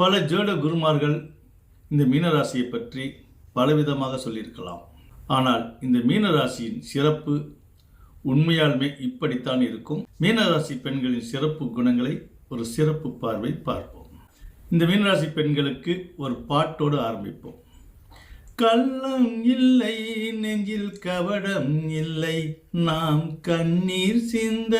பல ஜோட குருமார்கள் இந்த மீனராசியை பற்றி பலவிதமாக சொல்லியிருக்கலாம். ஆனால் இந்த மீனராசியின் சிறப்பு உண்மையாலுமே இப்படித்தான் இருக்கும். மீனராசி பெண்களின் சிறப்பு குணங்களை ஒரு சிறப்பு பார்வை பார்ப்போம். இந்த மீனராசி பெண்களுக்கு ஒரு பாட்டோடு ஆரம்பிப்போம். கள்ளம் இல்லை நெஞ்சில் கவடம் இல்லை நாம் கண்ணீர் சிந்த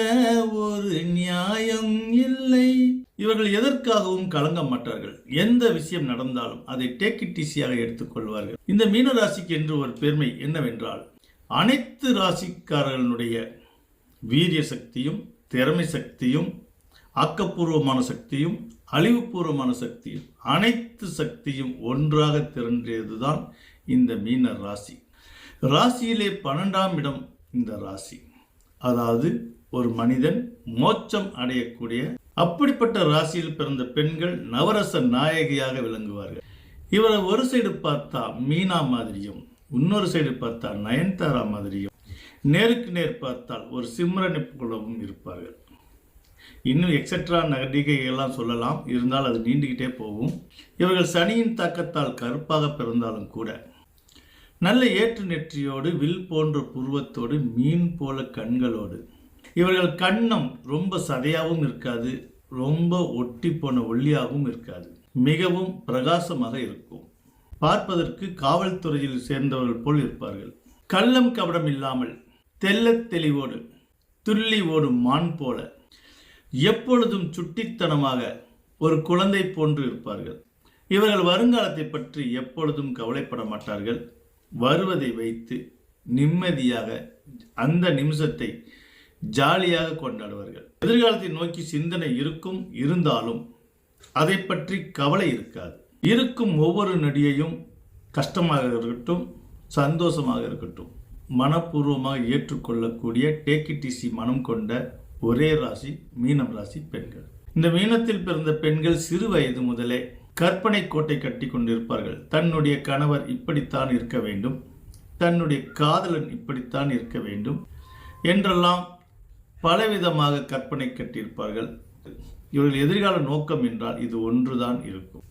ஒரு நியாயம் இல்லை. இவர்கள் எதற்காகவும் கலங்க மாட்டார்கள் எந்த விஷயம் நடந்தாலும் அதை டேக்கிட் ஈஸியாக எடுத்துக்கொள்வார்கள் இந்த மீன ராசிக்கு என்று ஒரு பெருமை என்னவென்றால் அனைத்து ராசிக்காரர்களுடைய வீரிய சக்தியும் திறமை சக்தியும் ஆக்கப்பூர்வமான சக்தியும் அழிவுபூர்வமான சக்தியும் அனைத்து சக்தியும் ஒன்றாக திரண்டியதுதான் இந்த மீன ராசி. ராசியிலே பன்னெண்டாம் இடம் இந்த ராசி. அதாவது ஒரு மனிதன் மோட்சம் அடையக்கூடிய அப்படிப்பட்ட ராசியில் பிறந்த பெண்கள் நவரச நாயகியாக விளங்குவார்கள். இவரை ஒரு சைடு பார்த்தா மீனா மாதிரியும் இன்னொரு சைடு பார்த்தா நயன்தாரா மாதிரியும் நேருக்கு நேர் பார்த்தால் ஒரு சிம்ரனை போலவும் இருப்பார்கள். இன்னும் எக்ஸெட்ரா நடிகைகள்லாம் சொல்லலாம். இருந்தால் அது நீண்டுக்கிட்டே போகும். இவர்கள் சனியின் தாக்கத்தால் கருப்பாக பிறந்தாலும் கூட நல்ல ஏற்று நெற்றியோடு வில் போன்ற புருவத்தோடு மீன் போல கண்களோடு இவர்கள் கண்ணம் ரொம்ப சதையாகவும் இருக்காது ரொம்ப ஒட்டி போன ஒல்லியாகவும் இருக்காது மிகவும் பிரகாசமாக இருக்கும். பார்ப்பதற்கு காவல்துறையில் சேர்ந்தவர்கள் போல் இருப்பார்கள். கள்ளம் கபடம் இல்லாமல் தெல்ல தெளிவோடு துள்ளி ஓடும் மான் போல எப்பொழுதும் சுட்டித்தனமாக ஒரு குழந்தை போன்று இருப்பார்கள். இவர்கள் வருங்காலத்தை பற்றி எப்பொழுதும் கவலைப்பட மாட்டார்கள். வருவதை வைத்து நிம்மதியாக அந்த நிமிஷத்தை ஜாலியாக கொண்டாடுவார்கள். எதிர்காலத்தை நோக்கி சிந்தனை இருக்கும் இருந்தாலும் அதை பற்றி கவலை இருக்காது. இருக்கும் ஒவ்வொரு நடிகையும் கஷ்டமாக இருக்கட்டும் சந்தோஷமாக இருக்கட்டும் மனப்பூர்வமாக ஏற்றுக்கொள்ளக்கூடிய டேக்கிடிசி மனம் கொண்ட ஒரே ராசி மீனம் ராசி பெண்கள். இந்த மீனத்தில் பிறந்த பெண்கள் சிறு வயது முதலே கற்பனை கோட்டை கட்டி கொண்டிருப்பார்கள். தன்னுடைய கணவர் இப்படித்தான் இருக்க வேண்டும் தன்னுடைய காதலன் இப்படித்தான் இருக்க வேண்டும் என்றெல்லாம் பலவிதமாக கற்பனை கட்டியிருப்பார்கள். இவர்கள் எதிர்கால நோக்கம் என்றால் இது ஒன்றுதான் இருக்கும்.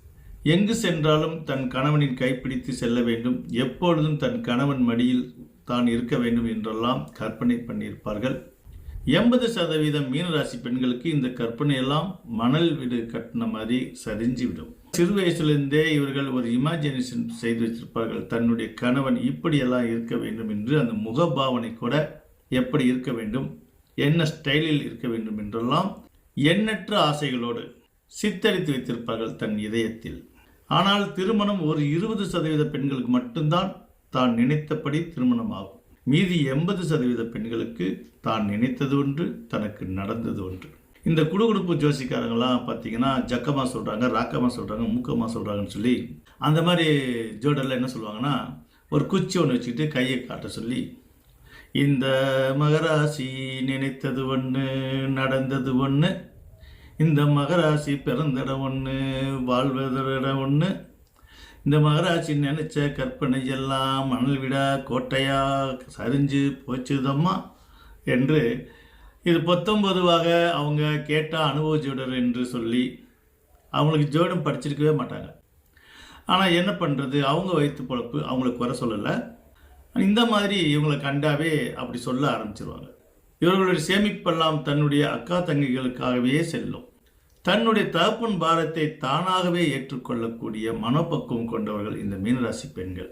எங்கு சென்றாலும் தன் கணவனின் கைப்பிடித்து செல்ல வேண்டும். எப்பொழுதும் தன் கணவன் மடியில் தான் இருக்க வேண்டும் என்றெல்லாம் கற்பனை பண்ணியிருப்பார்கள். எண்பது சதவீதம் மீனராசி பெண்களுக்கு இந்த கற்பனையெல்லாம் மணல் வீடு கட்டின மாதிரி சரிஞ்சு விடும் சிறு வயசுலேருந்தே இவர்கள் ஒரு இமேஜினேஷன் செய்து வச்சிருப்பார்கள். தன்னுடைய கணவன் இப்படியெல்லாம் இருக்க வேண்டும் என்று அந்த முகபாவனை கூட எப்படி இருக்க வேண்டும்? என்ன ஸ்டைலில் இருக்க வேண்டும் என்றெல்லாம் எண்ணற்ற ஆசைகளோடு சித்தரித்து வைத்திருப்பார்கள் தன் இதயத்தில். ஆனால் திருமணம் ஒரு இருபது சதவீத பெண்களுக்கு மட்டும்தான் தான் நினைத்தபடி திருமணம் ஆகும். மீதி எண்பது சதவீத பெண்களுக்கு தான் நினைத்தது ஒன்று தனக்கு நடந்தது ஒன்று. இந்த குடுகுடுப்பு ஜோசிக்காரங்களாம் பார்த்தீங்கன்னா ஜக்கமாக சொல்கிறாங்க ராக்கமாக சொல்கிறாங்க மூக்கமாக சொல்கிறாங்கன்னு சொல்லி அந்த மாதிரி ஜோடரில் என்ன சொல்லுவாங்கன்னா ஒரு குச்சி ஒன்று வச்சுக்கிட்டு கையை காட்ட சொல்லி இந்த மகராசி நினைத்தது ஒன்று நடந்தது ஒன்று இந்த மகராசி பிறந்திடம் ஒன்று வாழ்வதிடம் ஒன்று இந்த மகராசி நினைச்ச கற்பனை எல்லாம் மணல் விடா கோட்டையா சரிஞ்சு போச்சுதம்மா என்று இது பொத்தொம்பதுவாக அவங்க கேட்டால் அனுபவ ஜோடர் என்று சொல்லி அவங்களுக்கு ஜோடம் படிச்சிருக்கவே மாட்டாங்க. ஆனால் என்ன பண்ணுறது அவங்க வயிற்று பொழப்பு அவங்களுக்கு குறை சொல்லலை. இந்த மாதிரி இவங்களை கண்டாவே அப்படி சொல்ல ஆரம்பிச்சிருவாங்க. இவர்களுடைய சேமிப்பெல்லாம் தன்னுடைய அக்கா தங்கைகளுக்காகவே செல்லும். தன்னுடைய தகப்பன் பாரத்தை தானாகவே ஏற்றுக்கொள்ளக்கூடிய மனப்பக்குவம் கொண்டவர்கள் இந்த மீனராசி பெண்கள்.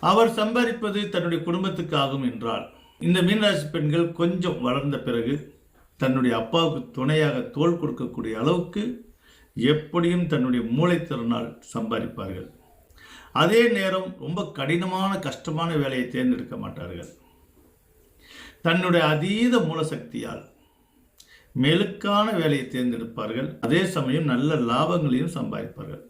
அவர் சம்பாதிப்பது தன்னுடைய குடும்பத்துக்காகும் என்றால் இந்த மீனராசி பெண்கள் கொஞ்சம் வளர்ந்த பிறகு தன்னுடைய அப்பாவுக்கு துணையாக தோல் கொடுக்கக்கூடிய அளவுக்கு எப்படியும் தன்னுடைய மூளைத்திறனால் சம்பாதிப்பார்கள். அதே நேரம் ரொம்ப கடினமான கஷ்டமான வேலையை தேர்ந்தெடுக்க மாட்டார்கள். தன்னுடைய அதீத மூலசக்தியால் மெழுக்கான வேலையை தேர்ந்தெடுப்பார்கள். அதே சமயம் நல்ல லாபங்களையும் சம்பாதிப்பார்கள்.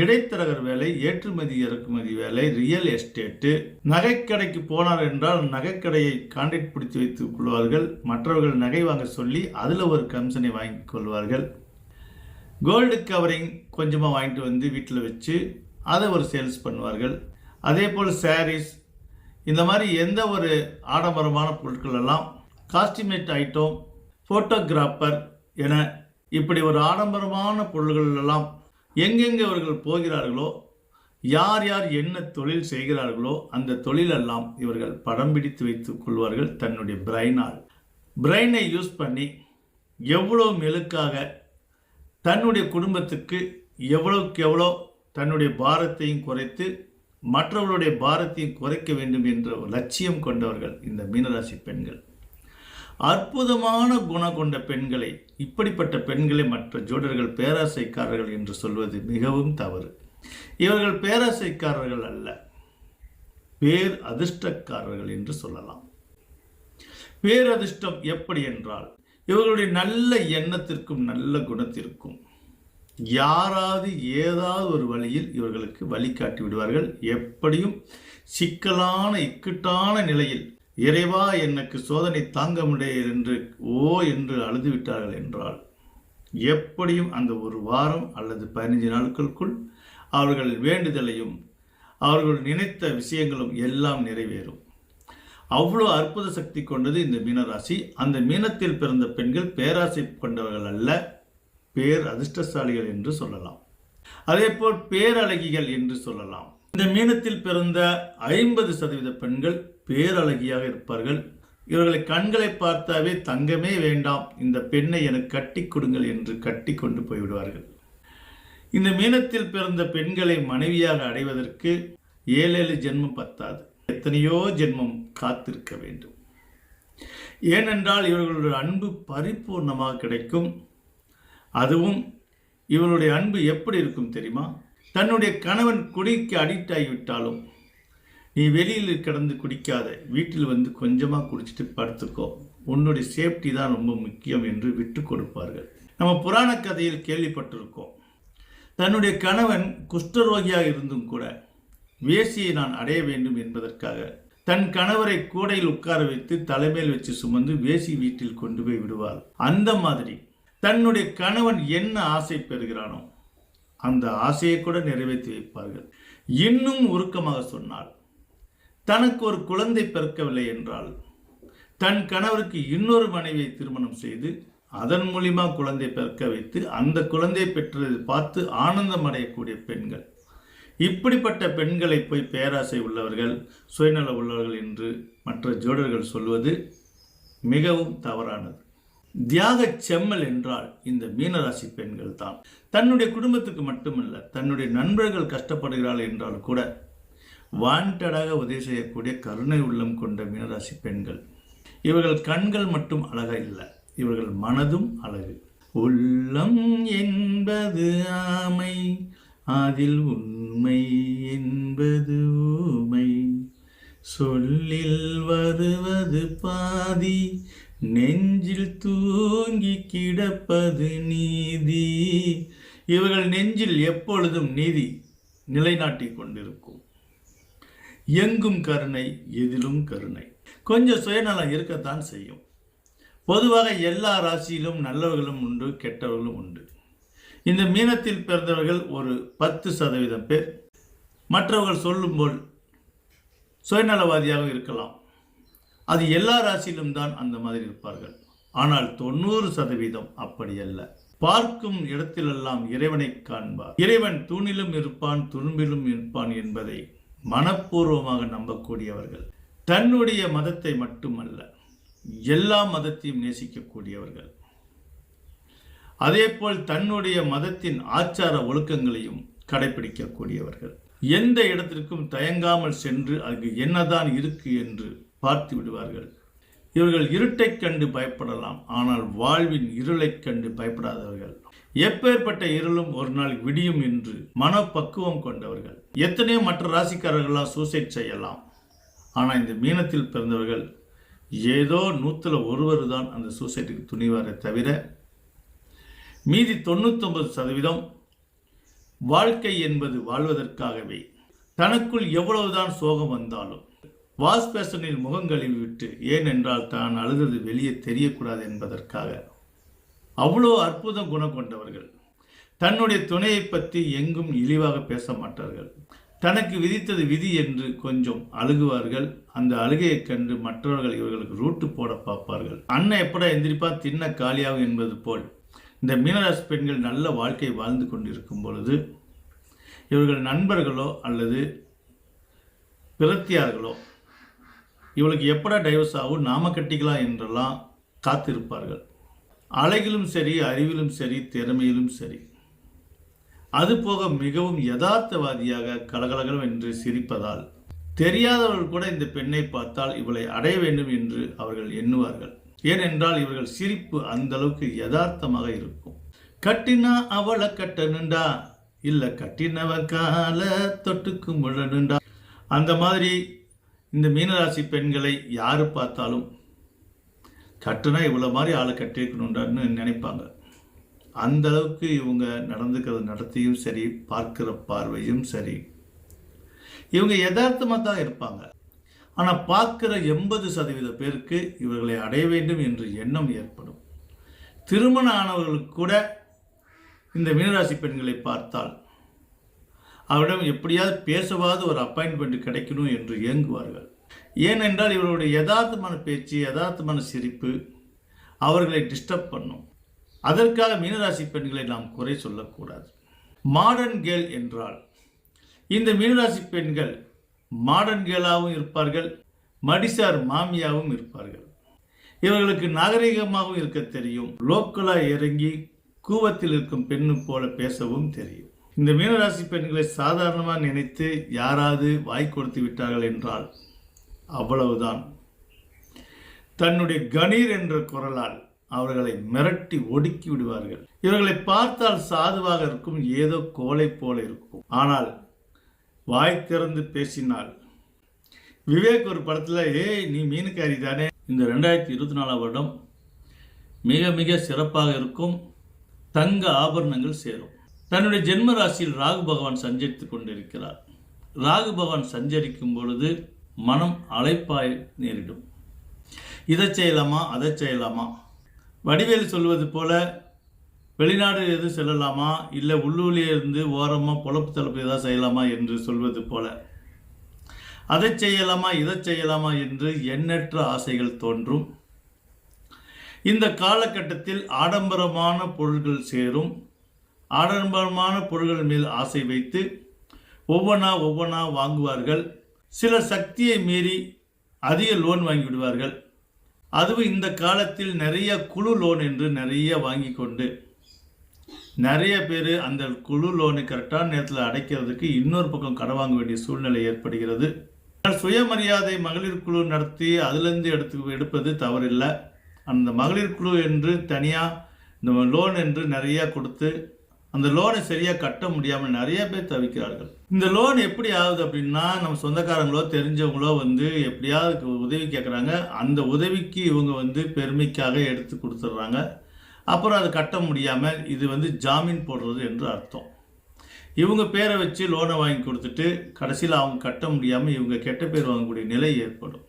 இடைத்தரகர் வேலை ஏற்றுமதி இறக்குமதி வேலை ரியல் எஸ்டேட்டு நகைக்கடைக்கு போனார் என்றால் நகைக்கடையை கான்ட்ராக்ட் பிடித்து வைத்துக் கொள்வார்கள். மற்றவர்கள் நகை வாங்க சொல்லி அதில் ஒரு கமிஷனை வாங்கி கொள்வார்கள். கோல்டு கவரிங் கொஞ்சமாக வாங்கிட்டு வந்து வீட்டில் வச்சு அதை ஒரு சேல்ஸ் பண்ணுவார்கள். அதே போல் சாரீஸ் இந்த மாதிரி எந்த ஒரு ஆடம்பரமான பொருட்கள் எல்லாம் காஸ்டிமேட் ஐட்டம் ஃபோட்டோகிராஃபர் என இப்படி ஒரு ஆடம்பரமான பொருள்கள் எல்லாம் எங்கெங்கே அவர்கள் போகிறார்களோ யார் யார் என்ன தொழில் செய்கிறார்களோ அந்த தொழிலெல்லாம் இவர்கள் படம் பிடித்து வைத்துக் கொள்வார்கள் தன்னுடைய பிரெயினால் பிரெயினை யூஸ் பண்ணி எவ்வளோ மெழுக்காக தன்னுடைய குடும்பத்துக்கு எவ்வளோக்கு எவ்வளோ தன்னுடைய பாரத்தையும் குறைத்து மற்றவர்களுடைய பாரத்தையும் குறைக்க வேண்டும் என்ற ஒரு லட்சியம் கொண்டவர்கள் இந்த மீனராசி பெண்கள். அற்புதமான குணம் கொண்ட பெண்களை இப்படிப்பட்ட பெண்களை மற்ற ஜோடர்கள் பேராசைக்காரர்கள் என்று சொல்வது மிகவும் தவறு. இவர்கள் பேராசைக்காரர்கள் அல்ல பேர் அதிர்ஷ்டக்காரர்கள் என்று சொல்லலாம். பேரதிர்ஷ்டம் எப்படி என்றால் இவர்களுடைய நல்ல எண்ணத்திற்கும் நல்ல குணத்திற்கும் யாராவது ஏதாவது ஒரு வழியில் இவர்களுக்கு வழிகாட்டி விடுவார்கள். எப்படியும் சிக்கலான இக்கட்டான நிலையில் இறைவா எனக்கு சோதனை தாங்க முடியல என்று ஓ என்று அழுது விட்டார்கள் என்றால் எப்படியும் அந்த ஒரு வாரம் அல்லது பதினைஞ்சு நாட்களுக்குள் அவர்கள் வேண்டுதலையும் அவர்கள் நினைத்த விஷயங்களும் எல்லாம் நிறைவேறும். அவ்வளோ அற்புத சக்தி கொண்டது இந்த மீனராசி. அந்த மீனத்தில் பிறந்த பெண்கள் பேராசை கொண்டவர்கள் அல்ல. பேர் அதிர்ஷ்டசாலிகள் என்று சொல்லலாம். அதே போல் பேரழகிகள் என்று சொல்லலாம். இந்த மீனத்தில் பிறந்த ஐம்பது சதவீத பெண்கள் பேரழகியாக இருப்பார்கள். இவர்களை கண்களை பார்த்தாவே தங்கமே வேண்டாம் இந்த பெண்ணை எனக்கு கட்டி கொடுங்கள் என்று கட்டி கொண்டு போய்விடுவார்கள். இந்த மீனத்தில் பிறந்த பெண்களை மனைவியாக அடைவதற்கு ஏழேழு ஜென்மம் பத்தாது. எத்தனையோ ஜென்மம் காத்திருக்க வேண்டும். ஏனென்றால் இவர்களுடைய அன்பு பரிபூர்ணமாக கிடைக்கும். அதுவும் இவளுடைய அன்பு எப்படி இருக்கும் தெரியுமா? தன்னுடைய கணவன் குடிக்கு அடிக்ட் ஆகிவிட்டாலும் நீ வெளியில் கிடந்து குடிக்காத வீட்டில் வந்து கொஞ்சமாக குடிச்சிட்டு படுத்துக்கோ. உன்னுடைய சேஃப்டி தான் ரொம்ப முக்கியம் என்று விட்டு கொடுப்பார்கள். நம்ம புராண கதையில் கேள்விப்பட்டிருக்கோம். தன்னுடைய கணவன் குஷ்டரோகியாக இருந்தும் கூட வேசியை நான் அடைய வேண்டும் என்பதற்காக தன் கணவரை கூடையில் உட்கார வைத்து தலைமையில் வச்சு சுமந்து வேசி வீட்டில் கொண்டு போய் விடுவார் அந்த மாதிரி தன்னுடைய கணவன் என்ன ஆசை பெறுகிறானோ அந்த ஆசையை கூட நிறைவேற்றி வைப்பார்கள். இன்னும் உருக்கமாக சொன்னால் தனக்கு ஒரு குழந்தை பிறக்கவில்லை என்றால் தன் கணவருக்கு இன்னொரு மனைவியை திருமணம் செய்து அதன் மூலிமா குழந்தை பிறக்க வைத்து அந்த குழந்தை பெற்றதை பார்த்து ஆனந்தம் அடையக்கூடிய பெண்கள். இப்படிப்பட்ட பெண்களை போய் பேராசை உள்ளவர்கள் சுயநல உள்ளவர்கள் என்று மற்ற ஜோடர்கள் சொல்வது மிகவும் தவறானது. தியாக செம்மல் என்றால் இந்த மீனராசி பெண்கள் தான் தன்னுடைய குடும்பத்துக்கு மட்டுமல்ல தன்னுடைய நண்பர்கள் கஷ்டப்படுகிறார்கள் என்றால் கூட வாண்டடாக உதவி செய்யக்கூடிய கருணை உள்ளம் கொண்ட மீனராசி பெண்கள். இவர்கள் கண்கள் மட்டும் அழக இல்லை இவர்கள் மனதும் அழகு. உள்ளம் என்பது ஆமை அதில் உண்மை என்பது ஊமை. சொல்லில் வருவது பாதி நெஞ்சில் தூங்கி கிடப்பது நீதி. இவர்கள் நெஞ்சில் எப்பொழுதும் நீதி நிலைநாட்டி கொண்டிருக்கும். எங்கும் கருணை எதிலும் கருணை. கொஞ்சம் சுயநலம் இருக்கத்தான் செய்யும். பொதுவாக எல்லா ராசியிலும் நல்லவர்களும் உண்டு கெட்டவர்களும் உண்டு. இந்த மீனத்தில் பிறந்தவர்கள் ஒரு பத்து சதவீதம் பேர். மற்றவர்கள் சொல்லும்போல் சுயநலவாதியாக இருக்கலாம். அது எல்லா ராசியிலும் தான் அந்த மாதிரி இருப்பார்கள். ஆனால் தொண்ணூறு சதவீதம் அப்படி அல்ல. பார்க்கும் இடத்திலெல்லாம் இறைவனை காண்பார். இறைவன் தூணிலும் இருப்பான் துரும்பிலும் இருப்பான் என்பதை மனப்பூர்வமாக நம்பக்கூடியவர்கள். தன்னுடைய மதத்தை மட்டுமல்ல எல்லா மதத்தையும் நேசிக்கக்கூடியவர்கள். அதேபோல் தன்னுடைய மதத்தின் ஆச்சார ஒழுக்கங்களையும் கடைபிடிக்கக்கூடியவர்கள் எந்த இடத்திற்கும் தயங்காமல் சென்று அங்கு என்னதான் இருக்கு என்று பார்த்து விடுவார்கள். இவர்கள் இருட்டைக் கண்டு பயப்படலாம் ஆனால் வாழ்வின் இருளைக் கண்டு பயப்படாதவர்கள். எப்பேற்பட்ட இருளும் ஒரு நாள் விடியும் என்று மனப்பக்குவம் கொண்டவர்கள். எத்தனையோ மற்ற ராசிக்காரர்களாக சூசைட் செய்யலாம். ஆனால் இந்த மீனத்தில் பிறந்தவர்கள் ஏதோ நூற்றில் ஒருவர் தான் அந்த சூசைட்டுக்கு துணிவாரே தவிர மீதி தொண்ணூத்தொன்பது சதவீதம் வாழ்க்கை என்பது வாழ்வதற்காகவே. தனக்குள் எவ்வளவுதான் சோகம் வந்தாலும் வாஷ் முகம் கழுவி விட்டு ஏனென்றால் தான் அழுதது வெளியே தெரியக்கூடாது என்பதற்காக. அவ்வளோ அற்புதம் குணம் கொண்டவர்கள். தன்னுடைய துணையை பற்றி எங்கும் இழிவாக பேச மாட்டார்கள். தனக்கு விதித்தது விதி என்று கொஞ்சம் அழுகுவார்கள். அந்த அழுகையைக் கண்டு மற்றவர்கள் இவர்களுக்கு ரூட்டு போட பார்ப்பார்கள். அண்ணன் எப்படா எந்திரிப்பா? தின்ன காலியாகும் என்பது போல். இந்த மீனராசி பெண்கள் நல்ல வாழ்க்கை வாழ்ந்து கொண்டிருக்கும் பொழுது இவர்கள் நண்பர்களோ அல்லது பிரத்தியார்களோ இவளுக்கு எப்படா டைவர்ஸ் ஆகும் நாம கட்டிக்கலாம் என்றெல்லாம் காத்திருப்பார்கள். அழகிலும் சரி அறிவிலும் சரி திறமையிலும் சரி. அது போக மிகவும் யதார்த்தவாதியாக கலகலகலம் என்று சிரிப்பதால் தெரியாதவர்கள் கூட இந்த பெண்ணை பார்த்தால் இவளை அடைய வேண்டும் என்று அவர்கள் எண்ணுவார்கள். ஏனென்றால் இவர்கள் சிரிப்பு அந்த அளவுக்கு யதார்த்தமாக இருக்கும். கட்டினா அவளை கட்டணுண்டா இல்லை கட்டினவ கால தொட்டுக்கு முழணுண்டா அந்த மாதிரி இந்த மீனராசி பெண்களை யாரு பார்த்தாலும் கட்டுனா இவ்வளோ மாதிரி ஆளை கட்டியிருக்கணுண்டான்னு நினைப்பாங்க. அந்த அளவுக்கு இவங்க நடந்துக்கிற நடத்தையும் சரி பார்க்கிற பார்வையும் சரி இவங்க யதார்த்தமாக தான் இருப்பாங்க. ஆனால் பார்க்குற எண்பது சதவீத பேருக்கு இவர்களை அடைய வேண்டும் என்று எண்ணம் ஏற்படும். திருமணம் ஆனவர்களுக்கு கூட இந்த மீனராசி பெண்களை பார்த்தால் அவரிடம் எப்படியாவது பேசவாது ஒரு அப்பாயின்மெண்ட் கிடைக்கணும் என்று இயங்குவார்கள் ஏனென்றால் இவருடைய யதார்த்தமான பேச்சு யதார்த்தமான சிரிப்பு அவர்களை டிஸ்டர்ப் பண்ணும். அதற்காக மீனராசி பெண்களை நாம் குறை சொல்லக்கூடாது. மாடர்ன் கேர்ள் என்றால் இந்த மீனராசி பெண்கள் மாடர்ன் கேர்ளாகவும் இருப்பார்கள் மடிசார் மாமியாகவும் இருப்பார்கள். இவர்களுக்கு நாகரிகமாகவும் இருக்க தெரியும். லோக்கலாக இறங்கி கூவத்தில் இருக்கும் பெண்ணு போல பேசவும் தெரியும். இந்த மீனராசி பெண்களை சாதாரணமாக நினைத்து யாராவது வாய் கொடுத்து விட்டார்கள் என்றால் அவ்வளவுதான். தன்னுடைய கணீர் என்ற குரலால் அவர்களை மிரட்டி ஒடுக்கி விடுவார்கள். இவர்களை பார்த்தால் சாதுவாக இருக்கும் ஏதோ கோலை போல இருக்கும். ஆனால் வாய் திறந்து பேசினால் விவேக் ஒரு படத்தில் ஏய் நீ மீனுக்காரி தானே? இந்த ரெண்டாயிரத்தி இருபத்தி நாலாம் வருடம் மிக மிக சிறப்பாக இருக்கும். தங்க ஆபரணங்கள் சேரும். தன்னுடைய ஜென்ம ராசியில் ராகு பகவான் சஞ்சரித்துக் கொண்டிருக்கிறார். ராகு பகவான் சஞ்சரிக்கும் பொழுது மனம் அழைப்பாய் நேரிடும். இதை செய்யலாமா அதை செய்யலாமா? வடிவேல் சொல்வது போல வெளிநாடு எதுவும் செல்லலாமா இல்லை உள்ளூரிலே இருந்து ஓரமாக பொழப்பு தளப்பு ஏதாவது செய்யலாமா என்று சொல்வது போல. அதை செய்யலாமா இதை செய்யலாமா என்று எண்ணற்ற ஆசைகள் தோன்றும். இந்த காலகட்டத்தில் ஆடம்பரமான பொருள்கள் சேரும். ஆடம்பரமான பொருள்கள் மேல் ஆசை வைத்து ஒவ்வொன்றா ஒவ்வொன்றா வாங்குவார்கள். சில சக்தியை மீறி அதிக லோன் வாங்கி விடுவார்கள் அதுவும் இந்த காலத்தில் நிறைய குழு லோன் என்று நிறைய வாங்கி கொண்டு நிறைய பேர் அந்த குழு லோனை கரெக்டான நேரத்தில் அடைக்கிறதுக்கு இன்னொரு பக்கம் கடன் வாங்க வேண்டிய சூழ்நிலை ஏற்படுகிறது. சுயமரியாதை மகளிர் குழு நடத்தி அதுலேருந்து எடுத்து எடுப்பது தவறில்லை. அந்த மகளிர் குழு என்று தனியாக இந்த லோன் என்று நிறையா கொடுத்து அந்த லோனை சரியாக கட்ட முடியாமல் நிறைய பேர் தவிக்கிறார்கள். இந்த லோன் எப்படி ஆகுது அப்படின்னா நம்ம சொந்தக்காரங்களோ தெரிஞ்சவங்களோ வந்து எப்படியாவது உதவி கேட்குறாங்க அந்த உதவிக்கு இவங்க வந்து பெருமைக்காக எடுத்து கொடுத்துட்றாங்க அப்புறம் அதை கட்ட முடியாமல் இது வந்து ஜாமீன் போடுறது என்று அர்த்தம். இவங்க பேரை வச்சு லோனை வாங்கி கொடுத்துட்டு கடைசியில் அவங்க கட்ட முடியாமல் இவங்க கெட்ட பேர் வாங்கக்கூடிய நிலை ஏற்படும்.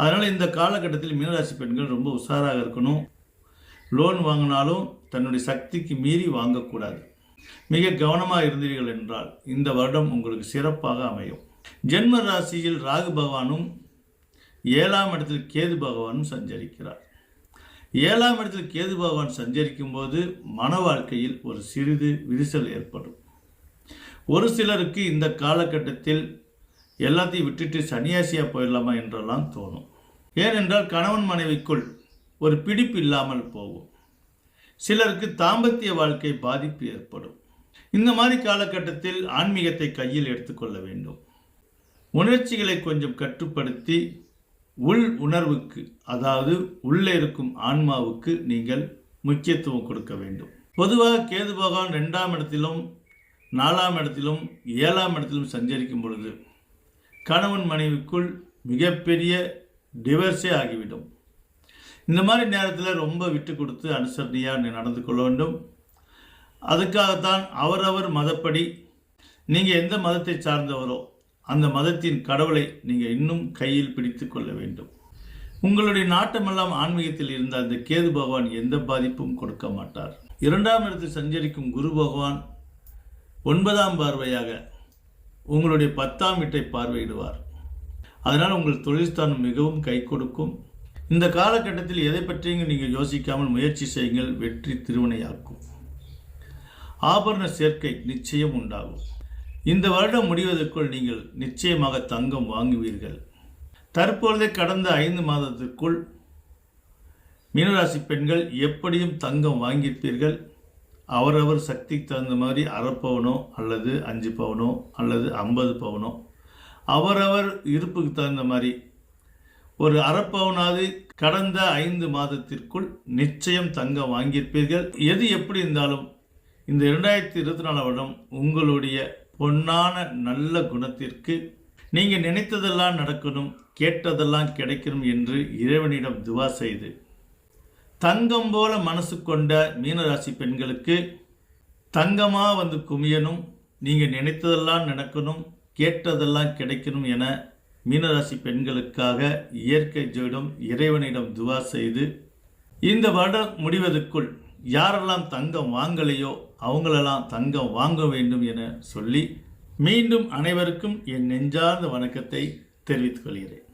அதனால் இந்த காலகட்டத்தில் மீனராசி பெண்கள் ரொம்ப உஷாராக இருக்கணும். லோன் வாங்கினாலும் தன்னுடைய சக்திக்கு மீறி வாங்கக்கூடாது. மிக கவனமாக இருந்தீர்கள் என்றால் இந்த வருடம் உங்களுக்கு சிறப்பாக அமையும். ஜென்ம ராசியில் ராகு பகவானும் ஏழாம் இடத்தில் கேது பகவானும் சஞ்சரிக்கிறார். ஏழாம் இடத்தில் கேது பகவான் சஞ்சரிக்கும் போது மன வாழ்க்கையில் ஒரு சிறிது விரிசல் ஏற்படும். ஒரு சிலருக்கு இந்த காலகட்டத்தில் எல்லாத்தையும் விட்டுட்டு சன்னியாசியாக போயிடலாமா என்றெல்லாம் தோணும். ஏனென்றால் கணவன் மனைவிக்குள் ஒரு பிடிப்பு இல்லாமல் போகும். சிலருக்கு தாம்பத்திய வாழ்க்கை பாதிப்பு ஏற்படும். இந்த மாதிரி காலகட்டத்தில் ஆன்மீகத்தை கையில் எடுத்துக்கொள்ள வேண்டும். உணர்ச்சிகளை கொஞ்சம் கட்டுப்படுத்தி உள் உணர்வுக்கு அதாவது உள்ளே இருக்கும் ஆன்மாவுக்கு நீங்கள் முக்கியத்துவம் கொடுக்க வேண்டும். பொதுவாக கேது பகவான் ரெண்டாம் இடத்திலும் நாலாம் இடத்திலும் ஏழாம் இடத்திலும் சஞ்சரிக்கும் பொழுது கணவன் மனைவிக்குள் மிகப்பெரிய டிவர்ஸே ஆகிவிடும். இந்த மாதிரி நேரத்தில் ரொம்ப விட்டு கொடுத்து அனுசரணையாக நடந்து கொள்ள வேண்டும். அதுக்காகத்தான் அவரவர் மதப்படி நீங்கள் எந்த மதத்தை சார்ந்தவரோ அந்த மதத்தின் கடவுளை நீங்கள் இன்னும் கையில் பிடித்து கொள்ள வேண்டும். உங்களுடைய நாட்டமெல்லாம் ஆன்மீகத்தில் இருந்த அந்த கேது பகவான் எந்த பாதிப்பும் கொடுக்க மாட்டார். இரண்டாம் இடத்தில் சஞ்சரிக்கும் குரு பகவான் ஒன்பதாம் பார்வையாக உங்களுடைய பத்தாம் வீட்டை பார்வையிடுவார். அதனால் உங்கள் தொழில்ஸ்தானம் மிகவும் கை கொடுக்கும். இந்த காலகட்டத்தில் எதை பற்றியும் நீங்கள் யோசிக்காமல் முயற்சி செய்யுங்கள். வெற்றி திருவினையாக்கும். ஆபரண சேர்க்கை நிச்சயம் உண்டாகும். இந்த வருடம் முடிவதற்குள் நீங்கள் நிச்சயமாக தங்கம் வாங்குவீர்கள். தற்பொழுதே கடந்த ஐந்து மாதத்திற்குள் மீனராசி பெண்கள் எப்படியும் தங்கம் வாங்கியிருப்பீர்கள். அவரவர் சக்திக்கு தகுந்த மாதிரி அரை பவுனோ அல்லது அஞ்சு பவுனோ அல்லது ஐம்பது பவுனோ. அவரவர் இருப்புக்கு தகுந்த மாதிரி ஒரு அரை கடந்த ஐந்து மாதத்திற்குள் நிச்சயம் தங்கம் வாங்கியிருப்பீர்கள். எது எப்படி இருந்தாலும் இந்த இரண்டாயிரத்தி இருபத்தி நாலாம் வருடம் உங்களுடைய பொன்னான நல்ல குணத்திற்கு நீங்கள் நினைத்ததெல்லாம் நடக்கணும் கேட்டதெல்லாம் கிடைக்கணும் என்று இறைவனிடம் துவா செய்து தங்கம் போல மனசு கொண்ட மீனராசி பெண்களுக்கு தங்கமாக வந்து குமியணும் நீங்கள் நினைத்ததெல்லாம் நடக்கணும் கேட்டதெல்லாம் கிடைக்கணும் என மீனராசி பெண்களுக்காக இயற்கை ஜோடம் இறைவனிடம் துவா செய்து இந்த வருடம் முடிவதற்குள் யாரெல்லாம் தங்கம் வாங்கலையோ அவங்களெல்லாம் தங்கம் வாங்க வேண்டும் என சொல்லி மீண்டும் அனைவருக்கும் என் நெஞ்சார்ந்த வணக்கத்தை தெரிவித்துக் கொள்கிறேன்.